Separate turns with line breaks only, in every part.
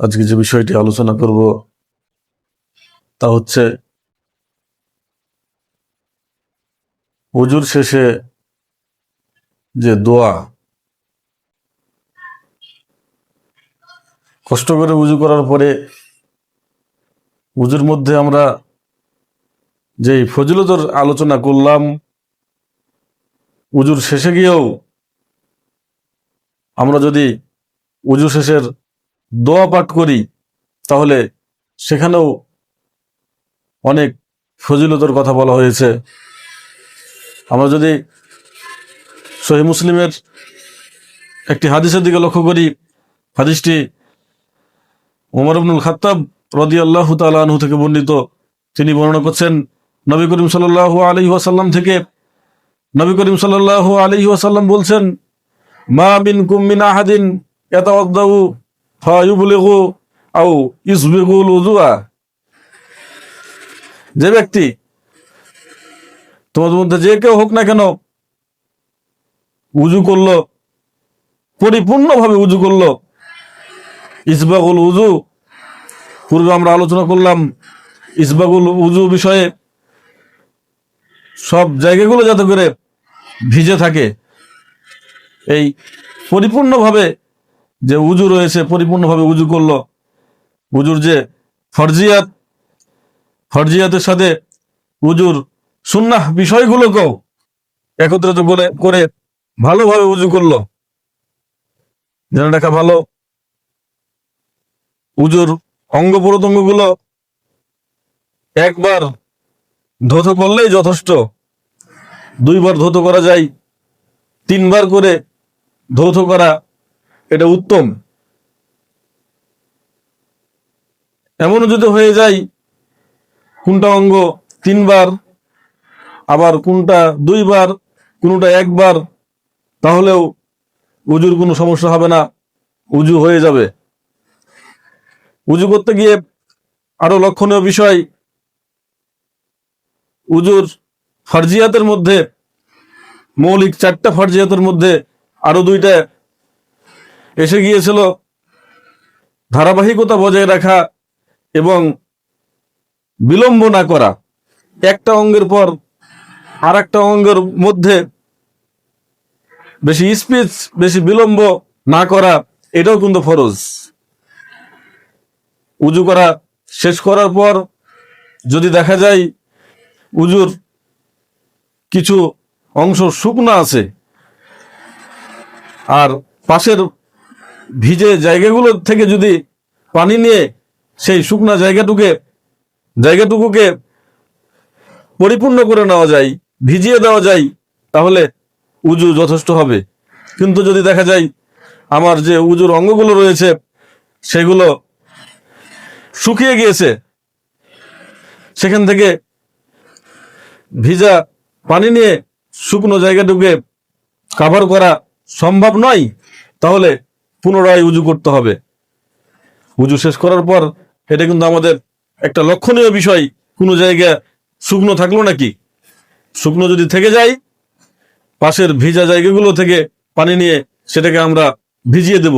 আজকে যে বিষয়টি আলোচনা করব, তা হচ্ছে উজুর শেষে যে দোয়া, কষ্ট করে উজু করার পরে উজুর মধ্যে আমরা যে ফজিলতর আলোচনা করলাম উজুর শেষে গিয়েও আমরা যদি উজু শেষের দোয়া পাঠ করি, তাহলে সেখানেও অনেক ফজিলতর কথা বলা হয়েছে। আমরা যদি সহি মুসলিমের একটি হাদিসের দিকে লক্ষ্য করি, হাদিসটি ওমর আব্দুল খাত্তাব রদি আল্লাহ তালু থেকে বর্ণিত। তিনি বর্ণনা করছেন, নবী করিম সাল্লাহ আলী ওয়াসাল্লাম থেকে নবী করিম সাল্লাহ আলী ওয়াসাল্লাম বলছেন, মা মিন কুমিন আহাদিন এতাওয়াদ্দাউ ফায়ুবলিগু আও ইসবিগুল উজুয়া যে ব্যক্তি তোমাদের মধ্যে যে কেউ হোক না কেন উজু করল পরিপূর্ণভাবে উজু করল ইসবাগুল উজু পূর্বে আমরা আলোচনা করলাম ইসবাগুল উজু বিষয়ে সব জায়গাগুলো যাতে করে ভিজে থাকে এই পরিপূর্ণভাবে যে উজু রয়েছে, পরিপূর্ণভাবে উজু করল। উজুর যে ফরজিয়াত, ফরজিয়াতের সাথে উজুর সুন্নাহ বিষয়গুলোকেও একত্রিত করে করে ভালোভাবে উজু করল। যেন রাখা ভালো, উজুর অঙ্গ প্রত্যঙ্গগুলো একবার ধৌত করলেই যথেষ্ট। দুইবার ধৌত করা যায়, তিনবার করে ধৌত করা এটা উত্তম। এমনও যদি হয়ে যায়, কোনটা অঙ্গ তিনবার, আবার কোনটা দুইবার, কোনটা একবার, তাহলেও উজুর কোনো সমস্যা হবে না, উজু হয়ে যাবে। উজু করতে গিয়ে আরও লক্ষণীয় বিষয়, উজুর ফার্জিয়াতের মধ্যে, মৌলিক চারটা ফার্জিয়াতের মধ্যে আরও দুইটা এসে গিয়েছিল। ধারাবাহিকতা বজায় রাখা এবং বিলম্ব না করা। একটা অঙ্গের পর আর একটা অঙ্গের মধ্যে বেশি স্পিচ বেশি বিলম্ব না করা, এটাও কিন্তু ফরজ। উজু করা শেষ করার পর যদি দেখা যায় উজুর কিছু অংশ শুকনো আছে, আর পাশের ভিজে জায়গাগুলো থেকে যদি পানি নিয়ে সেই শুকনা জায়গাটুকে, জায়গাটুকুকে পরিপূর্ণ করে নেওয়া যায়, ভিজিয়ে দেওয়া যায়, তাহলে উজু যথেষ্ট হবে। কিন্তু যদি দেখা যায় আমার যে উজুর অঙ্গগুলো রয়েছে, সেগুলো শুকিয়ে গিয়েছে, সেখান থেকে ভিজা পানি নিয়ে শুকনো জায়গাটুকে কাভার করা সম্ভব নয়, তাহলে পুনরায় উজু করতে হবে। উজু শেষ করার পর এটা কিন্তু আমাদের একটা লক্ষণীয় বিষয়। কোনো জায়গা শুকনো থাকল নাকি? শুকনো যদি থেকে যায়, পাশের ভিজা জায়গাগুলো থেকে পানি নিয়ে সেটাকে আমরা ভিজিয়ে দেব।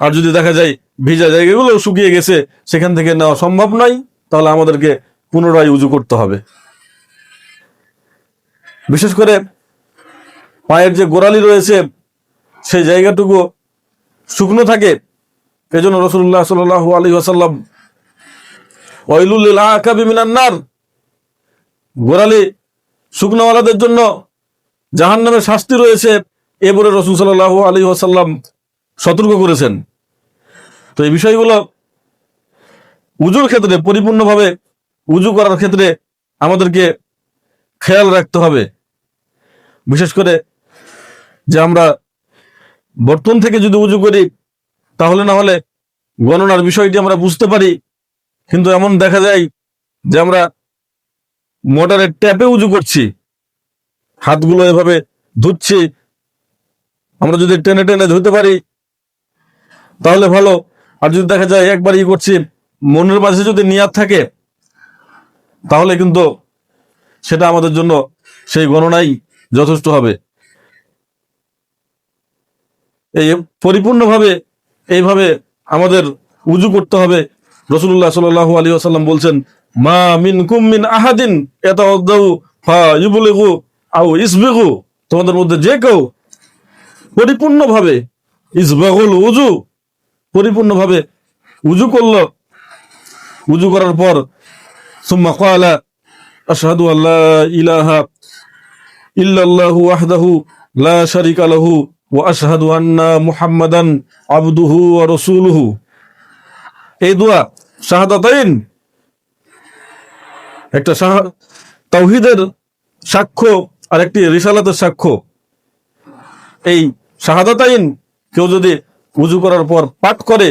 আর যদি দেখা যায় ভিজা জায়গাগুলো শুকিয়ে গেছে, সেখান থেকে নেওয়া সম্ভব নয়, তাহলে আমাদেরকে পুনরায় উজু করতে হবে। বিশেষ করে পায়ের যে গোড়ালি রয়েছে, সেই জায়গাটুকু শুকনো থাকে। এজন্য রসুল্লাহ সাল আলী আসাল্লাম ওয়াইলুল আকাবি মিনান্নার গোড়ালি শুকনোওয়ালাদের জন্য জাহান নামের শাস্তি রয়েছে এ বলে রসুল সাল্লাহ আলী আসাল্লাম সতর্ক করেছেন। তো এই বিষয়গুলো উজুর ক্ষেত্রে, পরিপূর্ণভাবে উজু করার ক্ষেত্রে আমাদেরকে খেয়াল রাখতে হবে। বিশেষ করে যে আমরা বর্তন থেকে যদি উজু করি, তাহলে না হলে গণনার বিষয়টি আমরা বুঝতে পারি। কিন্তু এমন দেখা যায় যে আমরা মোটরের ট্যাপে উজু করছি, হাতগুলো এভাবে ধুচ্ছি। আমরা যদি টেনে টেনে ধুতে পারি, তাহলে ভালো। আর যদি দেখা যায় একবার ই করছি, মনের মাঝে যদি নিয়াত থাকে, তাহলে কিন্তু সেটা আমাদের জন্য সেই গণনাই যথেষ্ট হবে। এই পরিপূর্ণভাবে এইভাবে আমাদের উজু করতে হবে। রসুল্লাহ সাল আলী আসাল্লাম বলছেন, মা মিন কুমিন আহাদিন এটা ফা ইবুলেগু আউ ইসবেগু। তোমাদের মধ্যে যে কেউ পরিপূর্ণভাবে ইসবাগুল উজু, পরিপূর্ণভাবে উজু করল, উজু করার পর, সুম্মা কালা আশহাদু আল্লা ইলাহা ইল্লাল্লাহু লা ওয়া আশহাদু আন্না মুহাম্মাদান আবদুহু ওয়া রাসূলুহু এই দোয়া শাহাদাতাইন, একটা সাক্ষ্য আর একটি রিসালাতের সাক্ষ্য। এই শাহাদাতাইন কেউ যদি উজু করার পর পাঠ করে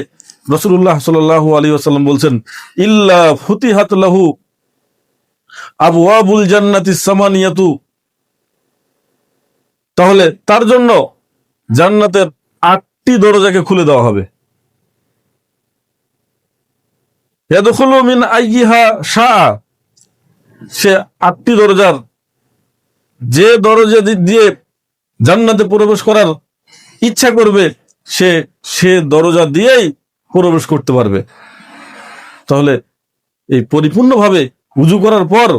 রসুল্লাহ সাল আলী আসাল্লাম বলছেন, ইল্লা ফুতিহাত লাহু আবু আবুল জান্নাতি সামানিয়াতু। তাহলে তার জন্য জান্নাতের আটটি দরজাকে খুলে দেওয়া হবে। মিন সে আটটি দরজার যে দরজা দিয়ে জান্নাতে প্রবেশ করার ইচ্ছা করবে, সে সে দরজা দিয়েই প্রবেশ করতে পারবে। তাহলে এই পরিপূর্ণভাবে উজু করার পর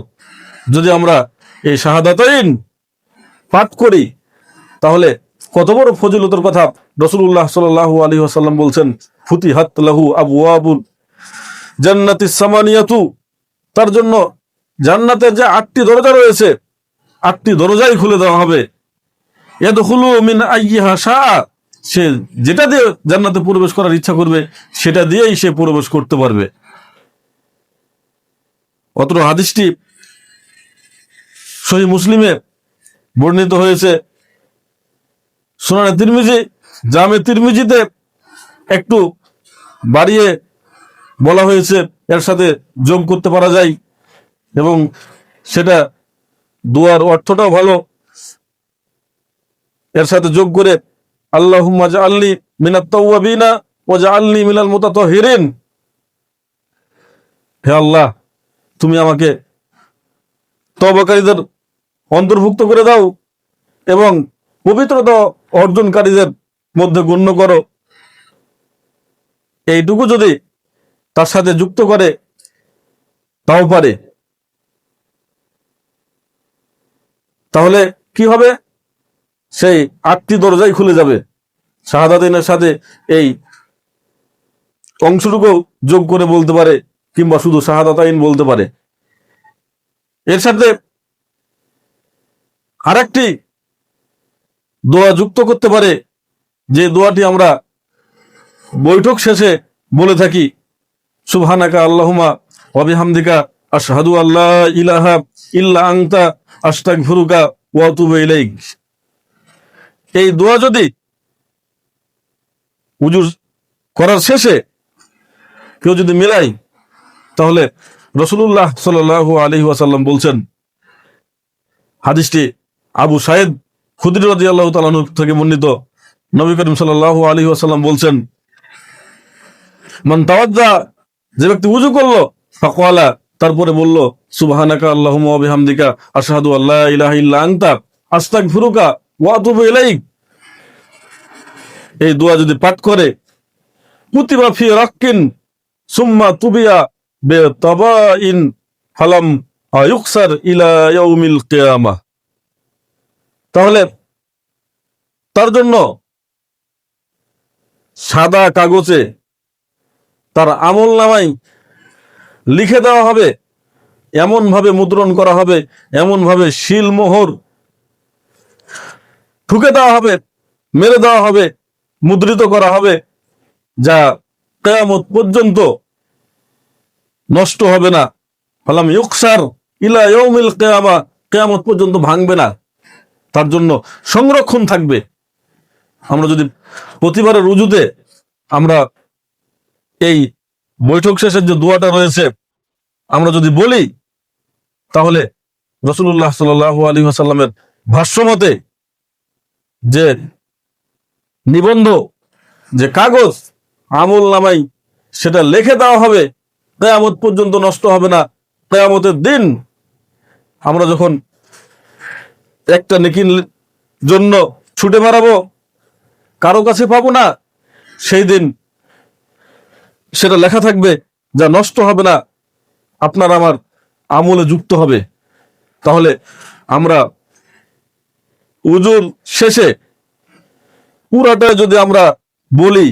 যদি আমরা এই শাহাদাতাইন পাঠ করি, তাহলে কত বড় ফজিলতের কথা রসুল্লাহ সাল আলী আসাল্লাম বলছেন ফুতি হাত লাহু আবু আবুল জান্নাতি সামানিয়াতু তার জন্য জান্নাতের যে আটটি দরজা রয়েছে, আটটি দরজাই খুলে দেওয়া হবে। ইয়াদখুলু মিন আইয়িহা শাআ, সে যেটা দিয়ে জান্নাতে প্রবেশ করার ইচ্ছা করবে, সেটা দিয়েই সে প্রবেশ করতে পারবে। অত্র হাদিসটি সহি মুসলিমে বর্ণিত হয়েছে সোনানে তিরমিজি, জামে তিরমিজিতে একটু বাড়িয়ে বলা হয়েছে, এর সাথে যোগ করতে পারা যায় এবং সেটা দুয়ার অর্থটাও ভালো। এর সাথে যোগ করে আল্লাহ আল্লি মিনাত তাওয়াবিনা ও আল্লি মিনাল মুতাতাহিরিন। হে আল্লাহ, তুমি আমাকে তবাকারীদের অন্তর্ভুক্ত করে দাও এবং পবিত্রতা অর্জনকারীদের মধ্যে গণ্য করো। এইটুকু যদি তার সাথে যুক্ত করে, তাও পারে। তাহলে কি হবে? সেই আটটি দরজাই খুলে যাবে। শাহাদাদিনের সাথে এই অংশটুকু যোগ করে বলতে পারে, কিংবা শুধু শাহাদাতাইন বলতে পারে। এর সাথে আরেকটি দোয়া যুক্ত করতে পারে, যে দোয়াটি আমরা বৈঠক শেষে বলে থাকি। সুবহানাকা আল্লাহুমা অবিহামদিকা আশহাদু আল্লাহ ইলাহা ইল্লা আংতা আস্তাগফিরুকা ওয়া আতুবু ইলাইক। এই দোয়া যদি উজুর করার শেষে কেউ যদি মিলাই তাহলে রসুল্লাহ সাল আলহি ওয়াসাল্লাম বলছেন, হাদিসটি আবু সাইদ খুদির রাজি আল্লাহ তালানু থেকে বর্ণিত নবী করিম সাল আলী ওয়াসাল্লাম বলছেন, মান তাওয়াজ্জা, যে ব্যক্তি উজু করল ফাকওয়ালা তারপরে বলল, সুবহানাকা আল্লাহুম্মা ওয়া বিহামদিকা, আশহাদু আল্লা ইলাহা ইল্লা ওয়া আতুবু ইলাইক। এই দোয়া যদি পাঠ করে, কুতিবা ফি রাক্কিন সুম্মা তুবিয়া বে তাবাইন ফালাম আয়ুকসার ইলা ইয়াউমিল কিয়ামা। তাহলে তার জন্য সাদা কাগজে তার আমল নামাই লিখে দেওয়া হবে এমন ভাবে মুদ্রণ করা হবে এমন ভাবে শিল মোহর ঠুকে দেওয়া হবে, মেরে দেওয়া হবে, মুদ্রিত করা হবে, যা কেয়ামত পর্যন্ত নষ্ট হবে না। ফালাম ইউকসার ইলা ইয়ৌমিল কেয়ামা, কেয়ামত পর্যন্ত ভাঙবে না। তার জন্য সংরক্ষণ থাকবে। আমরা যদি প্রতিবারের রুজুতে আমরা এই বৈঠক শেষের যে দোয়াটা রয়েছে, আমরা যদি বলি, তাহলে রসুল্লাহ সাল আলী আসাল্লামের ভাষ্যমতে যে নিবন্ধ, যে কাগজ আমল নামাই সেটা লিখে দেওয়া হবে, কেয়ামত পর্যন্ত নষ্ট হবে না। কেয়ামতের দিন আমরা যখন একটা নেকির জন্য ছুটে বেড়াবো, কারও কাছে পাবো না, সেই দিন সেটা লেখা থাকবে যা নষ্ট হবে না, আপনার আমার আমলে যুক্ত হবে। তাহলে আমরা উজুর শেষে পুরাটা যদি আমরা বলি,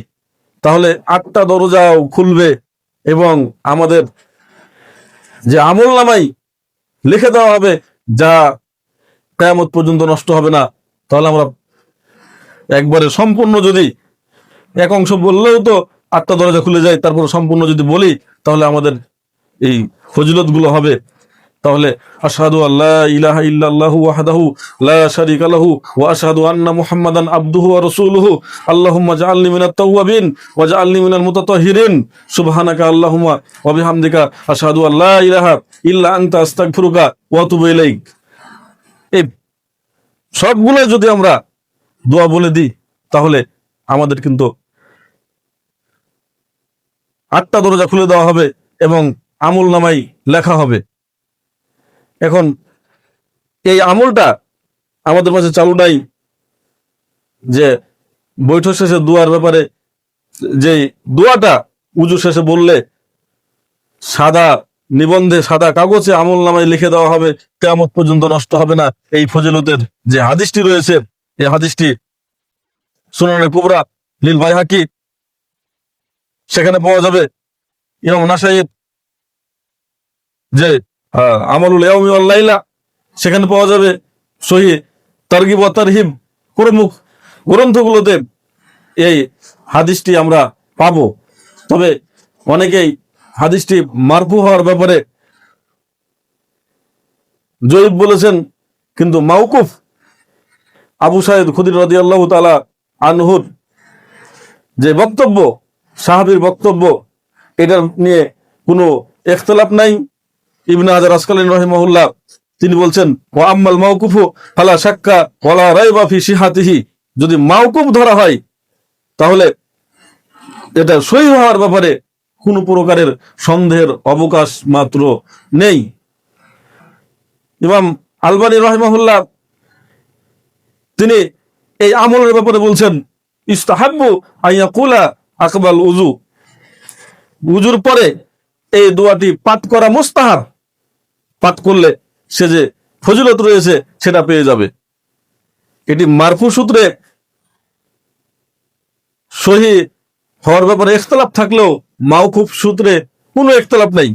তাহলে আটটা দরজাও খুলবে এবং আমাদের যে আমল নামাই লিখে দেওয়া হবে যা কেয়ামত পর্যন্ত নষ্ট হবে না। তাহলে আমরা একবারে সম্পূর্ণ যদি এক অংশ বললেও তো আটটা দরজা খুলে যায়, তারপর সম্পূর্ণ যদি বলি, তাহলে আমাদের এই ফজিলতগুলো হবে। তাহলে আশহাদু আল্লাহ ইলাহা ইল্লাল্লাহু ওয়াহদাহু লা শারীকা লাহু ওয়া আশহাদু আন্না মুহাম্মাদান আবদুহু ওয়া রাসূলুহু। আল্লাহুম্মা জাআলনি মিনাত তাওয়াবিন ওয়া জাআলনি মিনাল মুতাতাহহিরিন সুবহানাকা আল্লাহুম্মা ওয়া বিহামদিকা আশহাদু আল্লা ইলাহা ইল্লা আনতা আস্তাগফিরুকা ওয়া আতুবু ইলাইক। সবগুলো যদি আমরা দোয়া বলে দিই, তাহলে আমাদের কিন্তু আটটা দরজা খুলে দেওয়া হবে এবং আমল নামাই লেখা হবে। এখন এই আমলটা আমাদের মাঝে চালু নাই যে বৈঠক শেষে দোয়ার ব্যাপারে যে দোয়াটা উজু শেষে বললে সাদা নিবন্ধে সাদা কাগজে আমল নামায় লিখে দেওয়া হবে কেমন পর্যন্ত নষ্ট হবে না। এই ফজিলতের যে হাদিসটি রয়েছে, এই হাদিসটি সুনানের কুবরা, লীল ভাই হাকি সেখানে পাওয়া যাবে। ইমাম নাসাইদ যে আমলুল ইয়াউমি লাইলা, সেখানে পাওয়া যাবে। সহি তারগিব ওয়া তারহিব গ্রন্থগুলোতে এই হাদিসটি আমরা পাবো। তবে অনেকেই হাদিসটি মারফু হওয়ার ব্যাপারে জয়ীব বলেছেন, কিন্তু মাউকুফ আবু সাইদ খুদির রাদি আল্লাহ তালা আনহুর যে বক্তব্য, সাহাবির বক্তব্য, এটা নিয়ে কোনো এখতলাফ নাই। ইবনে হাজার আসকালীন রহিমহুল্লাহ তিনি বলছেন ও আম্মাল মাউকুফু ফালা সাক্কা ওয়ালা রাইবা ফি সিহাতিহি যদি মাউকুফ ধরা হয়, তাহলে এটা সই হওয়ার ব্যাপারে কোনো প্রকারের সন্দেহের অবকাশ মাত্র নেই। ইমাম আলবানী রহিমাহুল্লাহ তিনি এই আমলের ব্যাপারে বলছেন, ইস্তাহাব্বু আইয়া কুলা আকবাল উজু উজুর পরে এই দোয়াটি পাঠ করা মুস্তাহাব। পাঠ করলে সে যে ফজিলত রয়েছে সেটা পেয়ে যাবে। এটি মারফু সূত্রে সহি হওয়ার ব্যাপারে ইখতলাফ থাকলেও মাউকুফ সূত্রে কোনো ইখতলাফ নাই।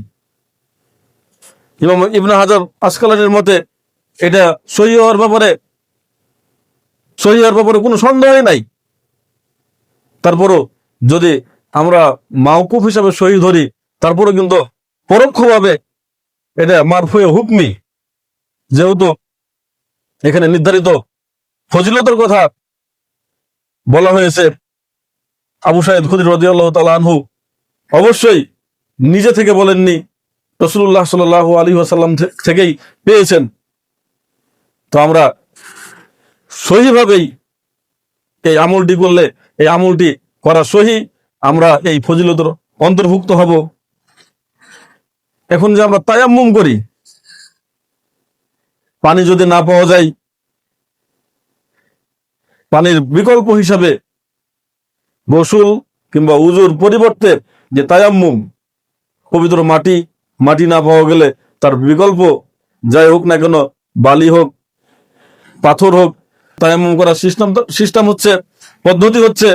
ইমাম ইবনে হাজার আসকালানের মতে এটা সহি হওয়ার ব্যাপারে, সহি হওয়ার ব্যাপারে কোনো সন্দেহই নাই। তারপরও যদি আমরা মাওকুফ হিসাবে সহি ধরি তারপরে কিন্তু পরোক্ষভাবে এটা মারফুয়ে হুকমি। যেহেতু এখানে নির্ধারিত ফজিলতের কথা বলা হয়েছে, আবু সাহেদ খুদির রদিয়াল্লাহ তালা আনহু অবশ্যই নিজে থেকে বলেননি রসুল্লাহ সাল আলী আসাল্লাম থেকেই পেয়েছেন। তো আমরা সহিভাবেই এই আমলটি করলে, এই আমলটি করা সহি, আমরা এই ফজিলতের অন্তর্ভুক্ত হব। এখন যে আমরা তায়াম্মুম করি, পানি যদি না পাওয়া যায়, পানির বিকল্প হিসাবে গোসল কিংবা উজুর পরিবর্তে যে তায়াম্মুম, পবিত্র মাটি মাটি না পাওয়া গেলে তার বিকল্প যাই হোক না কেন, বালি হোক, পাথর হোক, তায়াম্মুম করার সিস্টেম সিস্টেম হচ্ছে, পদ্ধতি হচ্ছে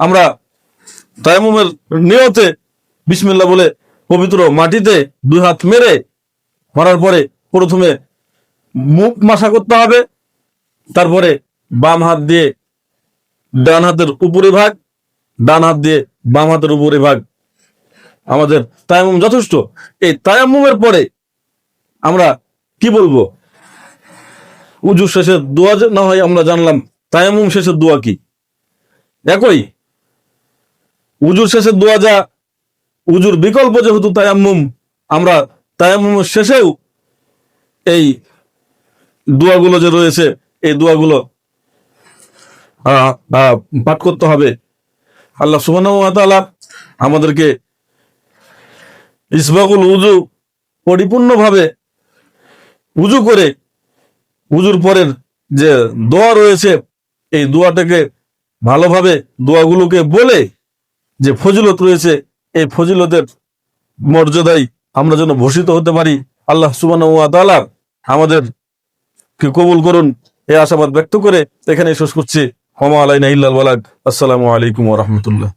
আমরা তায়াম্মুমের নিয়তে বিসমিল্লাহ বলে পবিত্র মাটিতে দুই হাত মেরে মারার পরে প্রথমে মুখ মাসা করতে হবে, তারপরে বাম হাত দিয়ে ডান হাতের উপরে ভাগ, ডান হাত দিয়ে বাম হাতের উপরে ভাগ। আমাদের তায়াম্মুম যথেষ্ট। এই তায়াম্মুমের পরে আমরা কি বলব? উজু শেষে দোয়া না হয় আমরা জানলাম তায়াম্মুম শেষের দোয়া কি? একই। উজুর শেষের দোয়া যা, উজুর বিকল্প যেহেতু তায়াম্মুম, আমরা তায়াম্মুমের শেষেও এই দোয়াগুলো যে রয়েছে, এই দোয়াগুলো পাঠ করতে হবে। আল্লাহ সুবাহ আমাদেরকে ইসবাকুল উজু পরিপূর্ণভাবে উজু করে উজুর পরের যে দোয়া রয়েছে, এই দোয়াটাকে ভালোভাবে দোয়াগুলোকে বলে যে ফজিলত রয়েছে, এই ফজিলতের মর্যাদায় আমরা যেন ভূষিত হতে পারি। আল্লাহ সুবান আমাদের কে কবুল করুন। এই আশাবাদ ব্যক্ত করে এখানে শেষ করছি। হমা আলাইনা ইল্লাল আসসালামু আলাইকুম রাহমাতুল্লাহ।